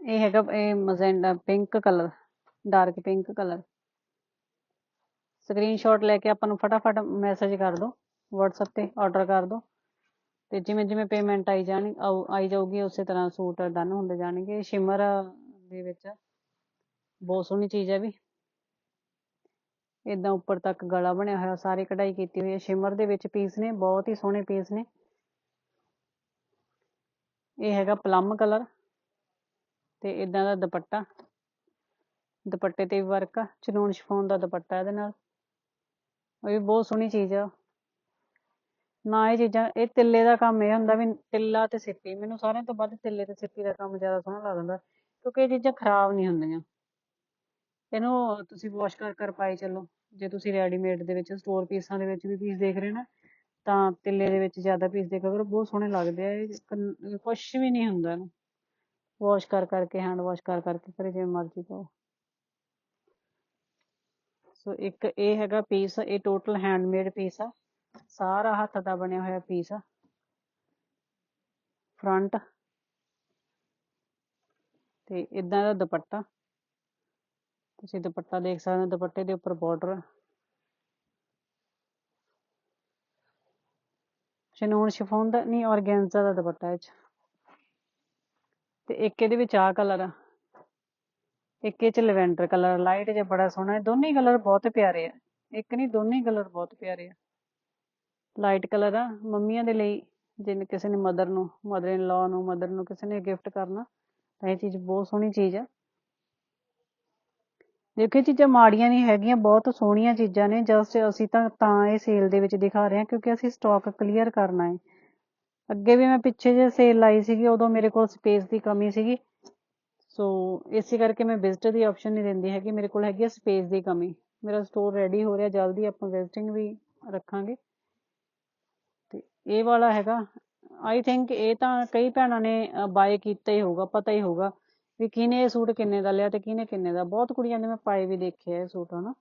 A: ਇਹ ਹੈਗਾ, ਇਹ magenta pink colour dark pink colour screenshot ਲੈ ਕੇ ਆਪਾਂ ਨੂੰ ਫਟਾਫਟ ਮੈਸੇਜ ਕਰ ਦਿਓ, WhatsApp ਤੇ ਆਰਡਰ ਕਰ ਦਿਓ। ਤੇ ਜਿਵੇਂ ਜਿਵੇਂ ਪੇਮੈਂਟ ਆਈ ਜਾਣੀ ਆਈ ਜਾਊਗੀ, ਉਸੇ ਤਰ੍ਹਾਂ ਸੂਟ ਡਨ ਹੁੰਦੇ ਜਾਣਗੇ। ਸ਼ਿਮਰ ਦੇ ਵਿੱਚ ਬਹੁਤ ਸੋਹਣੀ ਚੀਜ਼ ਹੈ ਵੀ। ਇਦਾਂ ਉੱਪਰ ਤੱਕ ਗਲਾ ਬਣਿਆ ਹੋਇਆ, ਸਾਰੀ ਕਢਾਈ ਕੀਤੀ ਹੋਈ ਹੈ ਸ਼ਿਮਰ ਦੇ ਵਿੱਚ ਪੀਸ ਨੇ, ਬਹੁਤ ਹੀ ਸੋਹਣੇ ਪੀਸ ਨੇ। ਇਹ ਹੈਗਾ ਪਲਮ ਕਲਰ ਤੇ ਇਦਾਂ ਦਾ ਦੁਪੱਟਾ। ਦੁਪੱਟੇ ਤੇ ਵੀ ਵਰਕ ਆ, ਚਨੂਨ ਸ਼ਫੋਨ ਦਾ ਦੁਪੱਟਾ ਇਹਦੇ ਨਾਲ। ਉਹ ਵੀ ਬਹੁਤ ਸੋਹਣੀ ਚੀਜ਼ ਆ। ਨਾ ਇਹ ਚੀਜ਼ਾਂ, ਇਹ ਤਿੱਲੇ ਦਾ ਕੰਮ ਇਹ ਹੁੰਦਾ ਵੀ ਤਿੱਲਾ ਤੇ ਸਿੱਪੀ। ਮੈਨੂੰ ਸਾਰਿਆਂ ਤੋਂ ਵੱਧ ਤਿੱਲੇ ਤੇ ਸਿੱਪੀ ਦਾ ਕੰਮ ਜ਼ਿਆਦਾ ਸੋਹਣਾ ਲੱਗਦਾ ਕਿਉਂਕਿ ਇਹ ਚੀਜ਼ਾਂ ਖਰਾਬ ਨਹੀਂ ਹੁੰਦੀਆਂ। ਇਹਨੂੰ ਤੁਸੀਂ ਵਾਸ਼ ਕਰ ਕਰ ਪਾਈ ਚੱਲੋ। ਜੇ ਤੁਸੀਂ ਰੈਡੀਮੇਡ ਦੇ ਵਿੱਚ ਸਟੋਰ ਪੀਸਾਂ ਦੇ ਵਿੱਚ ਵੀ ਪੀਸ ਦੇਖ ਰਹੇ ਨਾ, ਤਾਂ ਤਿੱਲੇ ਦੇ ਵਿੱਚ ਜ਼ਿਆਦਾ ਪੀਸ ਦੇਖੋ ਕਰੋ ਬਹੁਤ ਸੋਹਣੇ ਲੱਗਦੇ ਆ, ਇਹ ਕਨ- ਕੁਛ ਵੀ ਨਹੀਂ ਹੁੰਦਾ ਇਹਨੂੰ। ਵਾਸ਼ ਕਰ, ਕਰਕੇ ਹੈਂਡ ਵਾਸ਼ ਕਰ, ਕਰਕੇ ਕਰੇ ਜਿਵੇਂ ਮਰਜ਼ੀ ਪਾਓ। ਸੋ ਇੱਕ ਇਹ ਹੈਗਾ ਪੀਸ ਇਹ ਟੋਟਲ ਹੈਂਡਮੇਡ ਪੀਸ ਆ। ਸਾਰਾ ਹੱਥ ਦਾ ਬਣਿਆ ਹੋਇਆ ਪੀਸ ਆ। ਫਰੰਟ ਤੇ ਇਦਾਂ ਦਾ ਦੁਪੱਟਾ। ਤੁਸੀਂ ਦੁਪੱਟਾ ਦੇਖ ਸਕਦੇ ਹੋ, ਦੁਪੱਟੇ ਦੇ ਉੱਪਰ ਬਾਰਡਰ ਸ਼ਨੂਨ ਸ਼ਿਫੋਨ ਦਾ ਨਹੀਂ, ਔਰਗੈਂਜ਼ਾ ਦਾ ਦੁਪੱਟਾ ਇਹ ਚ। ਤੇ ਇੱਕ ਇਹਦੇ ਵਿੱਚ ਆਹ ਕਲਰ ਆ। ਇੱਕ ਇਹ ਚ ਲਵੈਂਡਰ ਕਲਰ, ਲਾਈਟ ਜਿਹਾ ਬੜਾ ਸੋਹਣਾ ਹੈ। ਦੋਨੇ ਕਲਰ ਬਹੁਤ ਪਿਆਰੇ ਆ। ਇੱਕ ਨਹੀਂ, ਦੋਨੇ ਕਲਰ ਬਹੁਤ ਪਿਆਰੇ ਆ। ਲਾਈਟ ਕਲਰ ਆ। ਮੰਮੀਆਂ ਦੇ ਲਈ ਜੇ ਕਿਸੇ ਨੇ ਮਦਰ ਨੂੰ ਮਦਰ ਇਨ ਲਾ ਨੂੰ, ਮਦਰ ਨੂੰ ਕਿਸੇ ਨੇ ਗਿਫਟ ਕਰਨਾ, ਤਾਂ ਇਹ ਚੀਜ਼ ਬਹੁਤ ਸੋਹਣੀ ਚੀਜ਼ ਆ। ਦੇਖੋ, ਇਹ ਚੀਜ਼ਾਂ ਮਾੜੀਆਂ ਨਹੀਂ ਹੈਗੀਆਂ, ਬਹੁਤ ਸੋਹਣੀਆਂ ਚੀਜ਼ਾਂ ਨੇ। ਜਸਟ ਅਸੀਂ ਤਾਂ ਤਾਂ ਇਹ ਸੇਲ ਦੇ ਵਿੱਚ ਦਿਖਾ ਰਹੇ ਹਾਂ, ਕਿਉਂਕਿ ਅਸੀਂ ਸਟਾਕ ਕਲੀਅਰ ਕਰਨਾ ਹੈ। ਅੱਗੇ ਵੀ ਮੈਂ ਪਿੱਛੇ ਜੇ ਸੇਲ ਲਾਈ ਸੀਗੀ, ਉਦੋਂ ਮੇਰੇ ਕੋਲ ਸਪੇਸ ਦੀ ਕਮੀ ਸੀਗੀ। ਸੋ ਇਸੇ ਕਰਕੇ ਮੈਂ ਵਿਜ਼ਿਟ ਦੀ ਆਪਸ਼ਨ ਨਹੀਂ ਦਿੰਦੀ ਹੈਗੀ। ਮੇਰੇ ਕੋਲ ਹੈਗੀ ਆ ਸਪੇਸ ਦੀ ਕਮੀ। ਮੇਰਾ ਸਟੋਰ ਰੈਡੀ ਹੋ ਰਿਹਾ, ਜਲਦੀ ਆਪਾਂ ਵਿਜ਼ਿਟਿੰਗ ਵੀ ਰੱਖਾਂਗੇ। ਤੇ ਇਹ ਵਾਲਾ ਹੈਗਾ। ਆਈ ਥਿੰਕ ਇਹ ਤਾਂ ਕਈ ਭੈਣਾਂ ਨੇ ਬਾਏ ਕੀਤਾ ਹੀ ਹੋਊਗਾ, ਪਤਾ ਹੀ ਹੋਊਗਾ ਵੀ ਕਿਹਨੇ ਇਹ ਸੂਟ ਕਿੰਨੇ ਦਾ ਲਿਆ ਤੇ ਕਿਹਨੇ ਕਿੰਨੇ ਦਾ। ਬਹੁਤ ਕੁੜੀਆਂ ਨੇ ਮੈਂ ਪਾਏ ਵੀ ਦੇਖਿਆ ਇਹ ਸੂਟ ਹਨਾ।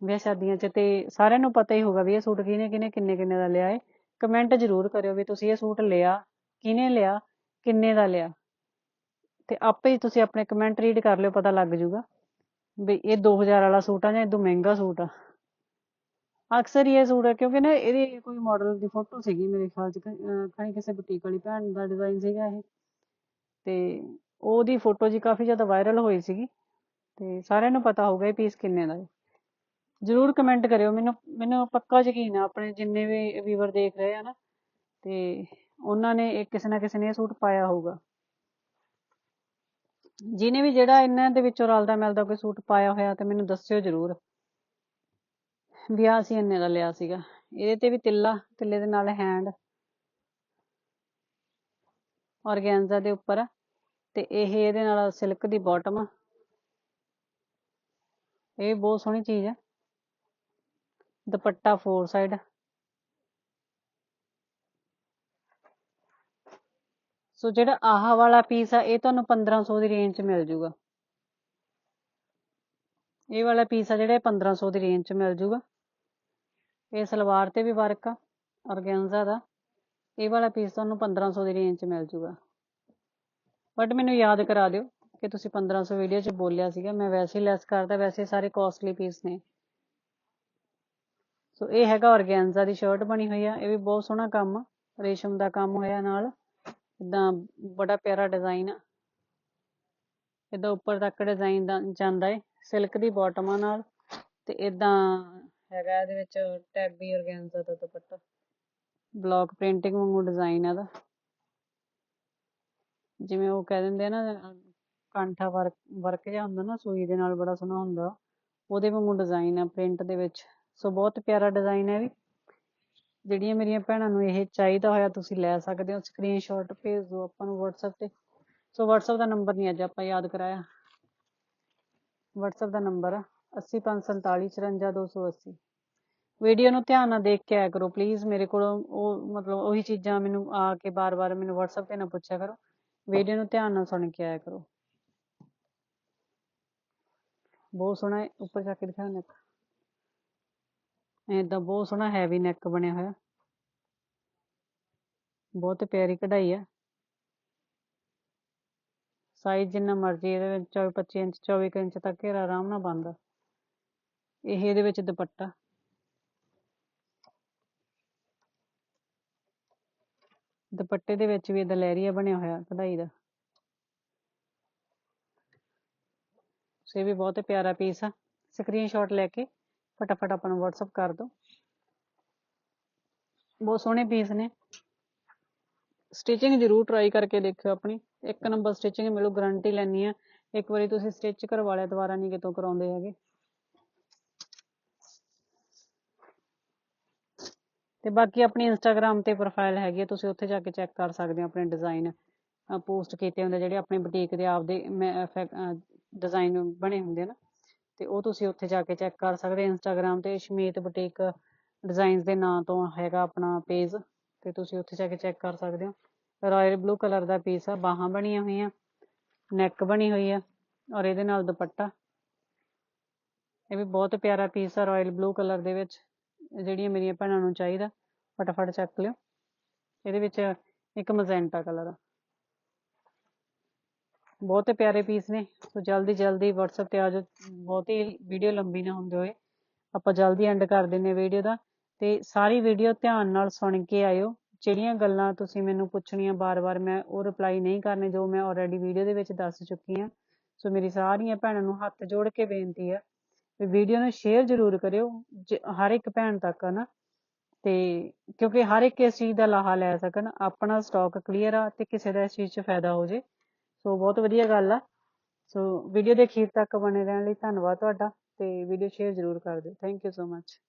A: ਵਿਆਹ ਸ਼ਾਦੀਆਂ 'ਚ ਤੇ ਸਾਰਿਆਂ ਨੂੰ ਪਤਾ ਹੀ ਹੋਊਗਾ ਵੀ ਇਹ ਸੂਟ ਕਿਹਨੇ ਕਿਹਨੇ ਕਿੰਨੇ ਕਿੰਨੇ ਦਾ ਲਿਆ ਏ ਕਮੈਂਟ ਜ਼ਰੂਰ ਕਰਿਓ ਵੀ ਤੁਸੀਂ ਇਹ ਸੂਟ ਲਿਆ ਕਿਨੇ ਲਿਆ, ਕਿੰਨੇ ਦਾ ਲਿਆ। ਤੇ ਆਪੇ ਹੀ ਤੁਸੀਂ ਆਪਣੇ ਕਮੈਂਟ ਰੀਡ ਕਰ ਲਿਓ, ਪਤਾ ਲੱਗ ਜਾਊਗਾ ਵੀ ਇਹ 2000 ਵਾਲਾ ਸੂਟ ਆ ਜਾਂ ਇਹ ਤੋਂ ਮਹਿੰਗਾ ਸੂਟ ਆ। ਅਕਸਰ ਇਹ ਸੂਟ ਹੈ ਕਿਉਂਕਿ ਨਾ ਇਹਦੀ ਕੋਈ ਮਾਡਲ ਦੀ ਫੋਟੋ ਸੀਗੀ ਮੇਰੇ ਖਿਆਲ ਚ ਖਾਣੀ ਕਿਸੇ ਬੁਟੀਕ ਵਾਲੀ ਭੈਣ ਦਾ ਡਿਜ਼ਾਈਨ ਸੀਗਾ ਇਹ। ਤੇ ਉਹਦੀ ਫੋਟੋ ਜੀ ਕਾਫੀ ਜ਼ਿਆਦਾ ਵਾਇਰਲ ਹੋਈ ਸੀਗੀ, ਤੇ ਸਾਰਿਆਂ ਨੂੰ ਪਤਾ ਹੋਊਗਾ ਇਹ ਪੀਸ ਕਿੰਨੇ ਦਾ ਹੈ। ਜਰੂਰ ਕਮੈਂਟ ਕਰਿਓ, ਮੈਨੂੰ ਮੈਨੂੰ ਪੱਕਾ ਯਕੀਨ ਆ, ਆਪਣੇ ਜਿੰਨੇ ਵੀ ਵੀਵਰ ਦੇਖ ਰਹੇ ਆ ਨਾ, ਤੇ ਉਹਨਾਂ ਨੇ ਇਹ ਕਿਸੇ ਨਾ ਕਿਸੇ ਨੇ ਇਹ ਸੂਟ ਪਾਇਆ ਹੋਊਗਾ। ਜਿਹਨੇ ਵੀ ਜਿਹੜਾ ਇਹਨਾਂ ਦੇ ਵਿੱਚੋਂ ਰਲਦਾ ਮਿਲਦਾ ਕੋਈ ਸੂਟ ਪਾਇਆ ਹੋਇਆ ਤੇ ਮੈਨੂੰ ਦੱਸਿਓ ਜਰੂਰ। ਵੀ ਆਹ ਅਸੀਂ ਇੰਨੇ ਦਾ, ਲਿਆ ਸੀਗਾ। ਇਹਦੇ ਤੇ ਵੀ ਤਿੱਲਾ, ਤਿੱਲੇ ਦੇ ਨਾਲ ਹੈਂਡ ਔਰਗੈਂਜ਼ਾ ਦੇ ਉੱਪਰ। ਤੇ ਇਹ ਇਹਦੇ ਨਾਲ ਸਿਲਕ ਦੀ ਬਾਟਮ ਆ ਇਹ ਬਹੁਤ ਸੋਹਣੀ ਚੀਜ਼ ਆ ਦੁਪੱਟਾ ਫੋਰ ਸਾਈਡ ਸੋ ਜਿਹੜਾ ਆਹ ਵਾਲਾ ਪੀਸ ਆ, ਇਹ ਤੁਹਾਨੂੰ 1500 ਦੀ ਰੇਂਜ 'ਚ ਮਿਲ ਜੂਗਾ। ਇਹ ਵਾਲਾ ਪੀਸ ਆ ਜਿਹੜਾ, ਇਹ 1500 ਦੀ ਰੇਂਜ 'ਚ ਮਿਲ ਜੂਗਾ। ਇਹ ਸਲਵਾਰ ਤੇ ਵੀ ਵਰਕ ਆ ਔਰਗੈਂਜ਼ਾ ਦਾ। ਇਹ ਵਾਲਾ ਪੀਸ ਤੁਹਾਨੂੰ 1500 ਦੀ ਰੇਂਜ 'ਚ ਮਿਲ ਜੂਗਾ। ਬਟ ਮੈਨੂੰ ਯਾਦ ਕਰਾ ਦਿਓ ਕਿ ਤੁਸੀਂ 1500 ਵੀਡੀਓ 'ਚ ਬੋਲਿਆ ਸੀਗਾ। ਮੈਂ ਵੈਸੇ ਹੀ ਲੈਸ ਕਰਦਾ, ਵੈਸੇ ਸਾਰੇ ਕਾਸਟਲੀ ਪੀਸ ਨੇ। ਸੋ ਇਹ ਹੈਗਾ ਔਰਗੈਂਜ਼ਾ ਦੀ ਸ਼ਰਟ ਬਣੀ ਹੋਈ ਆ। ਇਹ ਵੀ ਬਹੁਤ ਸੋਹਣਾ ਕੰਮ ਆ। ਰੇਸ਼ਮ ਦਾ ਕੰਮ ਹੋਇਆ ਨਾਲ। ਇਦਾਂ ਬੜਾ ਪਿਆਰਾ ਡਿਜ਼ਾਈਨ ਆ। ਇਦਾਂ ਉੱਪਰ ਤੱਕ ਡਿਜ਼ਾਈਨ ਜਾਂਦਾ ਏ ਸਿਲਕ ਦੀ ਬਾਟਮਾਂ ਨਾਲ। ਤੇ ਇਦਾਂ ਹੈਗਾ ਇਹਦੇ ਵਿੱਚ ਟੈਬੀ ਔਰਗੈਂਜ਼ਾ ਦਾ ਦੁਪੱਟਾ। ਬਲੌਕ ਪ੍ਰਿੰਟਿੰਗ ਵਾਂਗੂ ਡਿਜ਼ਾਈਨ ਆ ਦਾ ਜਿਵੇਂ ਉਹ ਕਹਿ ਦਿੰਦੇ ਆ ਨਾ, ਕਾਂਠਾ ਵਰਕ ਵਰਕ ਜਿਹਾ ਹੁੰਦਾ ਨਾ, ਸੂਈ ਦੇ ਨਾਲ ਬੜਾ ਸੋਹਣਾ ਹੁੰਦਾ। ਉਹਦੇ ਵਾਂਗੂ ਡਿਜ਼ਾਈਨ ਆ ਪ੍ਰਿੰਟ ਦੇ ਵਿੱਚ। ਸੋ ਬਹੁਤ ਪਿਆਰਾ ਡਿਜ਼ਾਈਨ ਹੈ ਵੀ। ਜਿਹੜੀਆਂ ਮੇਰੀਆਂ ਭੈਣਾਂ ਨੂੰ ਇਹ ਚਾਹੀਦਾ ਹੋਇਆ ਤੁਸੀਂ ਲੈ ਸਕਦੇ ਹੋ ਸਕਰੀਨਸ਼ਾਟ ਭੇਜ ਦਿਓ ਆਪਾਂ ਨੂੰ WhatsApp ਤੇ। ਸੋ WhatsApp ਦਾ ਨੰਬਰ ਨਹੀਂ ਅੱਜ ਆਪਾਂ ਯਾਦ ਕਰਾਇਆ। WhatsApp ਦਾ ਨੰਬਰ ਆ 80547 ਵੀਡੀਓ ਨੂੰ ਧਿਆਨ ਨਾਲ ਦੇਖ ਕੇ ਆਇਆ ਕਰੋ ਪਲੀਜ਼ ਮੇਰੇ ਕੋਲ ਉਹ ਮਤਲਬ ਉਹੀ ਚੀਜ਼ਾਂ ਮੈਨੂੰ ਆ ਕੇ ਬਾਰ-ਬਾਰ ਮੈਨੂੰ WhatsApp ਤੇ ਨਾ ਪੁੱਛਿਆ ਕਰੋ। ਵੀਡੀਓ ਨੂੰ ਧਿਆਨ ਨਾਲ ਸੁਣ ਕੇ ਆਇਆ ਕਰੋ। ਬਹੁਤ ਸੋਹਣਾ ਹੈ, ਉੱਪਰ ਜਾ ਕੇ ਦਿਖਾਓ ਨੈਕ ਏਦਾਂ ਬਹੁਤ ਸੋਹਣਾ ਹੈਵੀ ਨੈਕ ਬਣਿਆ ਹੋਇਆ। ਬਹੁਤ ਪਿਆਰੀ ਕਢਾਈ ਆ। ਸਾਈਜ਼ ਜਿੰਨਾ ਮਰਜ਼ੀ ਇਹਦੇ ਵਿੱਚ 24 25 ਇੰਚ 24 ਇੰਚ ਤੱਕ ਘੇਰਾ ਆਰਾਮ ਨਾਲ ਬਣਦਾ ਇਹ ਇਹਦੇ ਵਿੱਚ ਦੁਪੱਟਾ। ਦੁਪੱਟੇ ਦੇ ਵਿੱਚ ਵੀ ਇਹਦਾ ਲਹਿਰੀਆ ਬਣਿਆ ਹੋਇਆ ਕਢਾਈ ਦਾ। ਸੋ ਇਹ ਵੀ ਬਹੁਤ ਪਿਆਰਾ ਪੀਸ ਆ। ਸਕਰੀਨਸ਼ਾਟ ਲੈ ਕੇ ਫਟਾਫਟ ਆਪਾਂ ਨੂੰ WhatsApp ਕਰ ਦਿਓ। ਬਹੁਤ ਸੋਹਣੇ ਪੀਸ ਨੇ। ਸਟਿਚਿੰਗ ਜ਼ਰੂਰ ਟਰਾਈ ਕਰਕੇ ਦੇਖਿਓ ਆਪਣੀ। ਇੱਕ ਨੰਬਰ ਸਟਿਚਿੰਗ ਮਿਲੂ ਗਾਰੰਟੀ ਲੈਣੀ ਆ ਇੱਕ ਵਾਰੀ ਤੁਸੀਂ ਸਟਿਚ ਕਰਵਾ ਲਿਆ, ਦੁਬਾਰਾ ਨਹੀਂ ਕਿਤੋਂ ਕਰਾਉਂਦੇ ਹੈਗੇ। ਤੇ ਬਾਕੀ ਆਪਣੀ ਇੰਸਟਾਗ੍ਰam ਤੇ ਪ੍ਰੋਫਾਈਲ ਹੈਗੀ ਤੁਸੀਂ ਉੱਥੇ ਜਾ ਕੇ ਚੈੱਕ ਕਰ ਸਕਦੇ ਹੋ ਆਪਣੇ ਡਿਜ਼ਾਈਨ ਪੋਸਟ ਕੀਤੇ ਹੁੰਦੇ ਜਿਹੜੇ ਆਪਣੇ ਬੁਟੀਕ ਦੇ ਆਪਦੇ ਡਿਜ਼ਾਈਨ ਬਣੇ ਹੁੰਦੇ ਨਾ। ਤੇ ਉਹ ਤੁਸੀਂ ਉੱਥੇ ਜਾ ਕੇ ਚੈੱਕ ਕਰ ਸਕਦੇ ਇੰਸਟਾਗ੍ਰam ਤੇ ਸ਼ਮੀਤ ਬੁਟੀਕ ਡਿਜ਼ਾਈਨਸ ਦੇ ਨਾਂ ਤੋਂ ਹੈਗਾ ਆਪਣਾ ਪੇਜ ਤੇ ਤੁਸੀਂ ਉੱਥੇ ਜਾ ਕੇ ਚੈੱਕ ਕਰ ਸਕਦੇ ਹੋ। ਰਾਇਲ ਬਲੂ ਕਲਰ ਦਾ ਪੀਸ ਆ, ਬਾਹਾਂ ਬਣੀਆਂ ਹੋਈਆਂ ਨੈਕ ਬਣੀ ਹੋਈ ਆ, ਔਰ ਇਹਦੇ ਨਾਲ ਦੁਪੱਟਾ। ਇਹ ਵੀ ਬਹੁਤ ਪਿਆਰਾ ਪੀਸ ਆ ਰਾਇਲ ਬਲੂ ਕਲਰ ਦੇ ਵਿੱਚ, ਜਿਹੜੀਆਂ ਮੇਰੀਆਂ ਭੈਣਾਂ ਨੂੰ ਚਾਹੀਦਾ, ਫਟਾਫਟ ਚੱਕ ਲਿਓ। ਇਹਦੇ ਵਿੱਚ ਇੱਕ ਮਜ਼ੈਂਟਾ ਕਲਰ ਆ। ਬਹੁਤ ਪਿਆਰੇ ਪੀਸ ਨੇ। ਸੋ ਜਲਦੀ ਜਲਦੀ WhatsApp ਤੇ ਆ ਜਾਓ। ਬਹੁਤੀ ਵੀਡੀਓ ਲੰਬੀ ਨਾ ਹੁੰਦੇ ਹੋਏ। ਆਪਾਂ ਜਲਦੀ ਐਂਡ ਕਰ ਦਿੰਨੇ ਵੀਡੀਓ ਦਾ। ਤੇ ਸਾਰੀ ਵੀਡੀਓ ਧਿਆਨ ਨਾਲ ਸੁਣ ਕੇ ਆਇਓ। ਜਿਹੜੀਆਂ ਗੱਲਾਂ ਤੁਸੀਂ ਮੈਨੂੰ ਪੁੱਛਣੀਆਂ ਬਾਰ-ਬਾਰ ਮੈਂ ਉਹ ਰਿਪਲਾਈ ਨਹੀਂ ਕਰਨੇ ਜੋ ਮੈਂ ਆਲਰੇਡੀ ਵੀਡੀਓ ਦੇ ਵਿੱਚ ਦੱਸ ਚੁੱਕੀ ਹਾਂ। ਸੋ ਮੇਰੀ ਸਾਰੀਆਂ ਭੈਣਾਂ ਨੂੰ ਹੱਥ ਜੋੜ ਕੇ ਬੇਨਤੀ ਆ ਵੀ ਵੀਡੀਓ ਨੂੰ ਸ਼ੇਅਰ ਜ਼ਰੂਰ ਕਰਿਓ। ਹਰ ਇੱਕ ਭੈਣ ਤੱਕ ਨਾ। ਤੇ ਕਿਉਂਕਿ ਹਰ ਇੱਕ ਇਸ ਚੀਜ਼ ਦਾ ਲਾਹਾ ਲੈ ਸਕਣ। ਆਪਣਾ ਸਟਾਕ ਕਲੀਅਰ ਆ ਤੇ ਕਿਸੇ ਦਾ ਇਸ ਚੀਜ਼ 'ਚ ਫਾਇਦਾ ਹੋ ਜੇ। ਸੋ ਬਹੁਤ ਵਧੀਆ ਗੱਲ ਆ। ਸੋ ਵੀਡੀਓ ਦੇ ਅਖੀਰ ਤੱਕ ਬਣੇ ਰਹਿਣ ਲਈ ਧੰਨਵਾਦ ਤੁਹਾਡਾ ਤੇ ਵੀਡੀਓ ਸ਼ੇਅਰ ਜ਼ਰੂਰ ਕਰ ਦਿਓ। Thank you so much